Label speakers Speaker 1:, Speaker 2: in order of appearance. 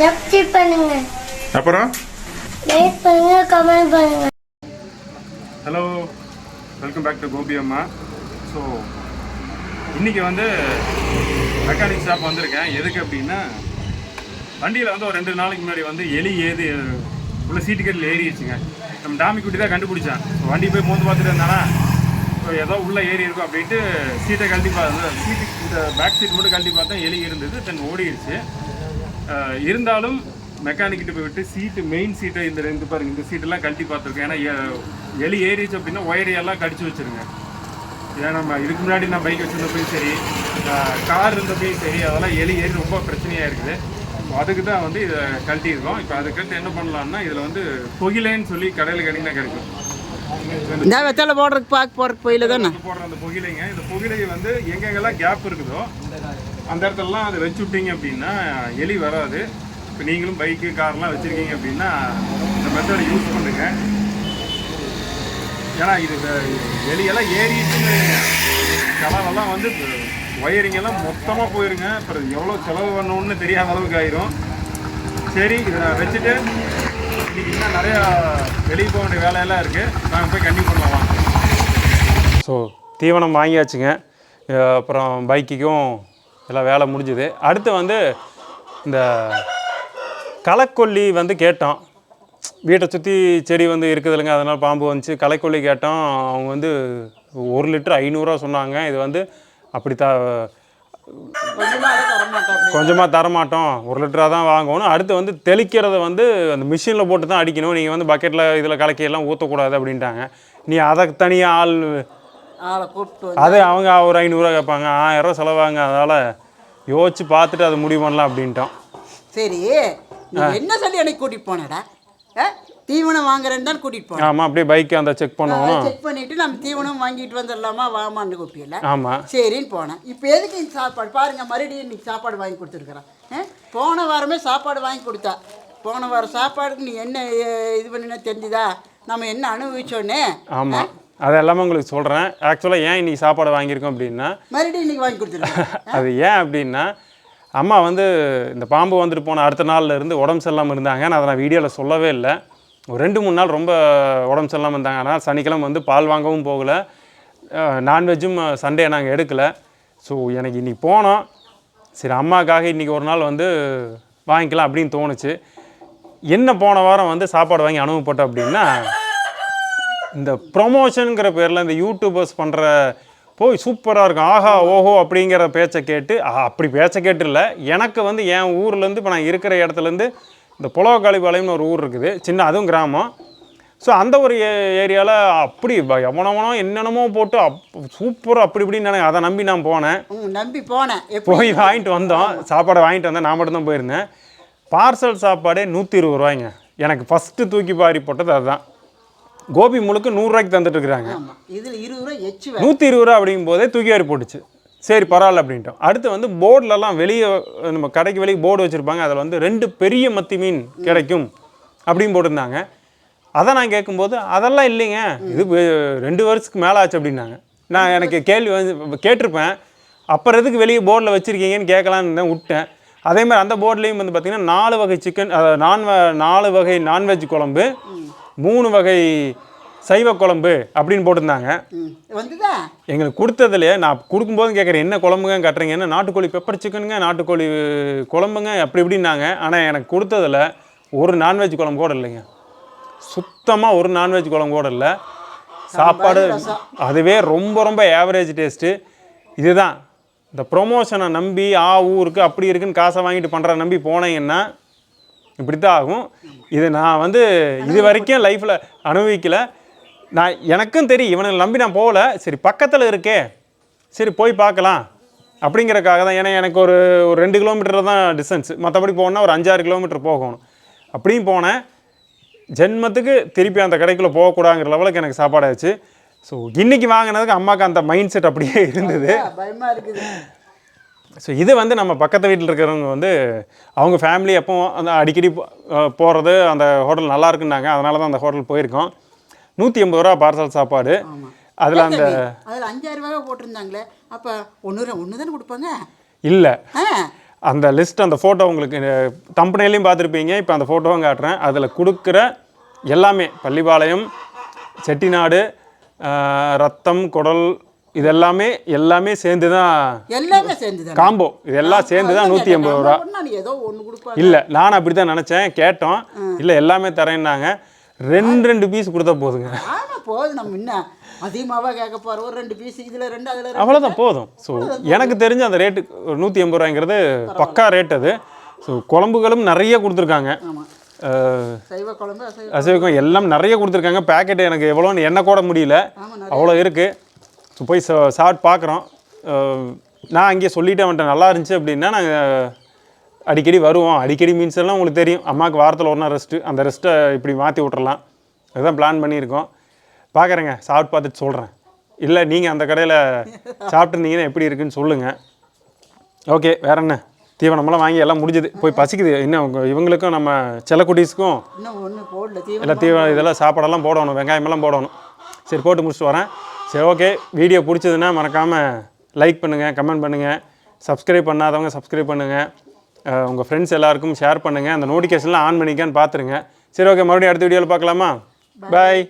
Speaker 1: Subscribe பண்ணுங்க.
Speaker 2: அப்புறம்?
Speaker 1: Like பண்ணுங்க கமெண்ட் பண்ணுங்க.
Speaker 2: Hello welcome back to Gopi அம்மா ஸோ இன்றைக்கி வந்து மெக்கானிக் ஷாப் வந்திருக்கேன். எதுக்கு அப்படின்னா வண்டியில் வந்து ஒரு ரெண்டு நாளைக்கு முன்னாடி வந்து எலி ஏது உள்ள சீட்டு கட்டில் ஏறிடுச்சுங்க. நம்ம டாமி குட்டி தான் கண்டுபிடிச்சான். ஸோ வண்டி போய் மோந்து பார்த்துட்டு இருந்தானா? ஸோ ஏதோ உள்ளே ஏறி இருக்கும் அப்படின்ட்டு சீட்டை கழட்டி பார்த்து சீட்டு இந்த பேக் சீட் மட்டும் கழட்டி பார்த்தா எலி இருந்தது தென் ஓடிடுச்சு. இருந்தாலும் மெக்கானிக் கிட்ட போய் விட்டு சீட்டு மெயின் சீட்டை இந்த ரெண்டு பாருங்க இந்த சீட்டெல்லாம் கழட்டி பார்த்துருக்கேன். ஏன்னா எலி ஏறிச்சு அப்படின்னா ஒயரையெல்லாம் கடிச்சு வச்சிருங்க. ஏன்னா நம்ம இதுக்கு முன்னாடி நான் பைக் வச்சிருந்தப்பையும் சரி கார் இருந்தப்பையும் சரி அதெல்லாம் எலி ஏறி ரொம்ப பிரச்சனையாக இருக்குது. அதுக்கு தான் வந்து இதை கழட்டியிருக்கோம். இப்போ அதுக்கடுத்து என்ன பண்ணலாம்னா இதில் வந்து புகிலைன்னு சொல்லி கடையில் கிடைக்கினா கிடைக்கும்.
Speaker 3: இந்த வெத்தலை போடுறதுக்கு பார்க்க போகிறதுக்கு போயில தானே?
Speaker 2: போடுற அந்த புகிலைங்க இந்த புகிலை வந்து எங்கெங்கெல்லாம் கேப் இருக்குதோ அந்த இடத்துலலாம் அதை வச்சு விட்டீங்க அப்படின்னா எலி வராது. இப்போ நீங்களும் பைக்கு கார்லாம் வச்சுருக்கீங்க அப்படின்னா இந்த மெத்தடை யூஸ் பண்ணுங்க. ஏன்னா இது எலியெல்லாம் ஏறிட்டு செலவெல்லாம் வந்து ஒயரிங் எல்லாம் மொத்தமாக போயிருங்க. அப்புறம் எவ்வளோ செலவு பண்ணணும்னு தெரியாத அளவுக்கு ஆயிரும். சரி இதை நான் வச்சுட்டு இன்றைக்கி இன்னும் நிறையா வெளியே போக வேண்டிய வேலையெல்லாம் இருக்குது நாங்கள் போய் கண்டிப்பாக பண்ணலாம் ஸோ தீவனம் வாங்கியாச்சுங்க. அப்புறம் பைக்குக்கும் எல்லாம் வேலை முடிஞ்சுது. அடுத்து வந்து இந்த களைக்கொல்லி வந்து கேட்டோம். வீட்டை சுற்றி செடி வந்து இருக்குது இல்லைங்க அதனால் பாம்பு வந்துச்சு. களைக்கொல்லி கேட்டோம். அவங்க வந்து ஒரு லிட்டர் ஐநூறுரூவா சொன்னாங்க. இது வந்து அப்படி த
Speaker 3: கொஞ்சமாக
Speaker 2: கொஞ்சமாக தரமாட்டோம் ஒரு லிட்டராக தான் வாங்கணும். அடுத்து வந்து தெளிக்கிறத வந்து அந்த மிஷினில் போட்டு தான் அடிக்கணும். நீங்கள் வந்து பக்கெட்டில் இதில் கலக்கி எல்லாம் ஊற்றக்கூடாது அப்படின்ட்டாங்க. நீ அதை தனியாக ஆள்
Speaker 3: ஆளை கூப்பிட்டு
Speaker 2: அது அவங்க ஒரு ஐநூறுரூவா கேட்பாங்க ஆயிரரூவா செலவாங்க அதனால் யோசிச்சு பார்த்துட்டு அதை முடிவு பண்ணலாம் அப்படின்ட்டோம்.
Speaker 3: சரி நீ என்ன சொல்லி எனக்கு கூட்டிகிட்டு போனடா? தீவனம் வாங்குறேன்னு தான் கூட்டிகிட்டு போனேன்.
Speaker 2: ஆமாம் அப்படியே பைக்கு அந்த செக் பண்ணணும்.
Speaker 3: செக் பண்ணிட்டு நம்ம தீவனம் வாங்கிட்டு வந்துடலாமா வாமான்னு கூப்பிட்டியல
Speaker 2: ஆமாம்
Speaker 3: சரின்னு போனேன். இப்போ எதுக்கு இந்த சாப்பாடு? பாருங்க மறுபடியும் இன்னைக்கு சாப்பாடு வாங்கி கொடுத்துருக்குறேன்? போன வாரமே சாப்பாடு வாங்கி கொடுத்தா. போன வாரம் சாப்பாடுக்கு நீ என்ன இது பண்ணினா தெரிஞ்சுதா? நம்ம என்ன அனுபவிச்சோன்னே
Speaker 2: ஆமாம் அது எல்லாமே உங்களுக்கு சொல்கிறேன் ஆக்சுவலாக ஏன் இன்னைக்கு சாப்பாடு வாங்கியிருக்கோம் அப்படின்னா
Speaker 3: மறுபடியும் இன்னைக்கு வாங்கி கொடுத்துருக்கேன்
Speaker 2: அது ஏன் அப்படின்னா அம்மா வந்து இந்த பாம்பு வந்துட்டு போன அடுத்த நாள்ல இருந்து உடம்பு சரியில்லாமல் இருந்தாங்க. நான் அதை நான் வீடியோவில் சொல்லவே இல்லை. ஒரு ரெண்டு மூணு நாள் ரொம்ப உடம்பு சரியில்லாமல் இருந்தாங்க. அதனால் சனிக்கிழமை வந்து பால் வாங்கவும் போகலை. நான்வெஜ்ஜும் சண்டே நாங்கள் எடுக்கலை. ஸோ எனக்கு இன்னைக்கு போனோம். சரி அம்மாக்காக இன்றைக்கி ஒரு நாள் வந்து வாங்கிக்கலாம் அப்படின்னு தோணுச்சு. என்ன போன வாரம் வந்து சாப்பாடு வாங்கி அனுபவப்பட்டோம் அப்படின்னா இந்த ப்ரொமோஷனுங்கிற பேரில் இந்த யூடியூபர்ஸ் பண்ணுற போய் சூப்பராக இருக்கும். ஆஹா ஓஹோ அப்படிங்கிற பேச்சை கேட்டு அப்படி பேச்சை கேட்டு இல்லை எனக்கு வந்து என் ஊர்லேருந்து இப்போ நான் இருக்கிற இடத்துலேருந்து இந்த புலவக்காளிபாளையம்னு ஒரு ஊர் இருக்குது. சின்ன அதுவும் கிராமம். ஸோ அந்த ஒரு ஏரியாவில் அப்படி எவனவனோ என்னென்னமோ போட்டு அப் சூப்பராக அப்படி இப்படின்னு அதை நம்பி நான் போனேன்.
Speaker 3: நம்பி போனேன்.
Speaker 2: போய் வாங்கிட்டு வந்தோம். சாப்பாடை வாங்கிட்டு வந்தேன். நான் மட்டும்தான் போயிருந்தேன். பார்சல் சாப்பாடே நூற்றி இருபது ரூபாய்ங்க. எனக்கு ஃபஸ்ட்டு தூக்கி பாரி போட்டது அதுதான். கோபி முழுக்க நூறுரூவாய்க்கு தந்துட்டு இருக்கிறாங்க
Speaker 3: இதில் இருபது ரூபா எச்சு
Speaker 2: நூற்றி இருபது ரூபா அப்படிங்கும் போதே தூக்கி வாரி போட்டுச்சு. சரி பரவாயில்ல அப்படின்ட்டோம். அடுத்து வந்து போர்டிலலாம் வெளியே நம்ம கடைக்கு வெளியே போர்டு வச்சுருப்பாங்க. அதில் வந்து ரெண்டு பெரிய மத்தி மீன் கிடைக்கும் அப்படின்னு போட்டிருந்தாங்க. அதை நான் கேட்கும்போது அதெல்லாம் இல்லைங்க. இது ரெண்டு வருஷத்துக்கு மேலே ஆச்சு அப்படின்னாங்க. நான் எனக்கு கேள்வி வந்து கேட்டிருப்பேன். அப்புறம் எதுக்கு வெளியே போர்டில் வச்சுருக்கீங்கன்னு கேட்கலான்னு தான் விட்டேன். அதே மாதிரி அந்த போர்ட்லேயும் வந்து பார்த்திங்கன்னா நாலு வகை சிக்கன் நான் நாலு வகை நான்வெஜ் குழம்பு மூணு வகை சைவ குழம்பு அப்படின்னு போட்டிருந்தாங்க.
Speaker 3: வந்துதா?
Speaker 2: எங்களுக்கு கொடுத்ததுலையே நான் கொடுக்கும்போது கேட்குறேன் என்ன குழம்புங்க? கட்டுறீங்க. என்ன நாட்டுக்கோழி பெப்பர் சிக்கனுங்க நாட்டுக்கோழி குழம்புங்க? அப்படி இப்படின்னாங்க. ஆனால் எனக்கு கொடுத்ததில் ஒரு நான்வெஜ் குழம்பு கூட இல்லைங்க. சுத்தமாக ஒரு நான்வெஜ் குழம்பு கூட இல்லை. சாப்பாடு அதுவே ரொம்ப ரொம்ப ஆவரேஜ் டேஸ்ட்டு இதுதான். இந்த ப்ரொமோஷனை நம்பி ஆ ஊருக்கு அப்படி இருக்குன்னு காசை வாங்கிட்டு பண்ணுற நம்பி போனீங்கன்னா இப்படி தான் ஆகும். இது நான் வந்து இது வரைக்கும் லைஃப்பில் அனுபவிக்கலை. நான் எனக்கும் தெரியும் இவனை நம்பி நான் போகல. சரி பக்கத்தில் இருக்கே. சரி போய் பார்க்கலாம். அப்படிங்கிறக்காக தான். ஏன்னா எனக்கு ஒரு ஒரு ரெண்டு கிலோமீட்டர் தான் டிஸ்டன்ஸ் மற்றபடி போகணுன்னா ஒரு அஞ்சாறு கிலோமீட்டர் போகணும். அப்படியும் போனேன். ஜென்மத்துக்கு திருப்பி அந்த கடைக்குள்ளே போகக்கூடாங்கிற லெவலுக்கு எனக்கு சாப்பாடு ஆச்சு. ஸோ இன்றைக்கி வாங்கினதுக்கு அம்மாவுக்கு அந்த மைண்ட் செட் அப்படியே இருந்தது.
Speaker 3: பயமாக இருக்குது.
Speaker 2: ஸோ இது வந்து நம்ம பக்கத்து வீட்டில் இருக்கிறவங்க வந்து அவங்க ஃபேமிலி எப்போ அந்த அடிக்கடி போகிறது அந்த ஹோட்டல் நல்லா இருக்குன்னாங்க. அதனால தான் அந்த ஹோட்டல் போயிருக்கோம். நூற்றி எண்பது ரூபா பார்சல் சாப்பாடு. அதில் அந்த
Speaker 3: அதில் அஞ்சாயிரம் ரூபாய் போட்டிருந்தாங்களே அப்போ ஒன்று ஒன்று தானே கொடுப்பாங்க?
Speaker 2: இல்லை. அந்த லிஸ்ட் அந்த ஃபோட்டோ உங்களுக்கு தம்பனையிலையும் பார்த்துருப்பீங்க. இப்போ அந்த ஃபோட்டோவும் காட்டுறேன். அதில் கொடுக்குற எல்லாமே பள்ளிப்பாளையம் செட்டிநாடு ரத்தம் குடல் இதெல்லாமே எல்லாமே சேர்ந்து தான்
Speaker 3: எல்லாமே சேர்ந்து
Speaker 2: காம்போ. இதெல்லாம் சேர்ந்து தான் நூற்றி எண்பது ரூபா.
Speaker 3: ஏதோ ஒன்று
Speaker 2: இல்லை நான் அப்படி தான் நினச்சேன் கேட்டோம். இல்லை எல்லாமே தரேன்னாங்க. ரெண்டு ரெண்டு பீஸ் கொடுத்தா போதுங்க.
Speaker 3: ஆமாம் போதும். நம்ம இன்னும் அதிகமாகவா கேட்க போகிறோம் ஒரு ரெண்டு பீஸ் இதில் ரெண்டு அதில்
Speaker 2: அவ்வளோதான் போதும். ஸோ எனக்கு தெரிஞ்ச அந்த ரேட்டு நூற்றி எண்பது ரூபாய்ங்கிறது பக்கா ரேட் அது. ஸோ குழம்புகளும் நிறைய கொடுத்துருக்காங்க. அசைவம் எல்லாம் நிறைய கொடுத்துருக்காங்க. பேக்கெட் எனக்கு எவ்வளோன்னு எண்ணெய் கூட முடியல. அவ்வளோ இருக்குது ஸோ போய் சா சாப்பிட்டு பார்க்குறோம். நான் அங்கேயே சொல்லிட்டே வந்துட்டேன் நல்லா இருந்துச்சு அப்படின்னா நாங்கள் அடிக்கடி வருவோம். அடிக்கடி மீன்ஸ் எல்லாம் உங்களுக்கு தெரியும். அம்மாவுக்கு வாரத்தில் ஒரு நாள் ரெஸ்ட்டு அந்த ரெஸ்ட்டை இப்படி மாற்றி விட்றலாம் அதுதான் பிளான் பண்ணியிருக்கோம். பார்க்குறேங்க. சாப்பிட்டு பார்த்துட்டு சொல்கிறேன் இல்லை நீங்கள் அந்த கடையில் சாப்பிட்ருந்தீங்கன்னா எப்படி இருக்குன்னு சொல்லுங்கள் ஓகே வேற என்ன? தீவனமெல்லாம் வாங்கி எல்லாம் முடிஞ்சுது. போய் பசிக்குது. இன்னும் இவங்களுக்கும் நம்ம செல்லக்குட்டீஸ்க்கும் எல்லாம் தீவனம் இதெல்லாம் சாப்பாடெல்லாம் போடணும். வெங்காயமெல்லாம் போடணும். சரி போட்டு முடிச்சுட்டு வரேன். சரி ஓகே வீடியோ பிடிச்சதுன்னா மறக்காமல் லைக் பண்ணுங்கள் கமெண்ட் பண்ணுங்கள் சப்ஸ்கிரைப் பண்ணாதவங்க சப்ஸ்கிரைப் பண்ணுங்கள் உங்கள் ஃப்ரெண்ட்ஸ் எல்லாருக்கும் ஷேர் பண்ணுங்கள் அந்த நோட்டிஃபிகேஷன்லாம் ஆன் பண்ணிக்கான்னு பார்த்துருங்க. சரி ஓகே மறுபடியும் அடுத்த வீடியோவில் பார்க்கலாமா? பாய்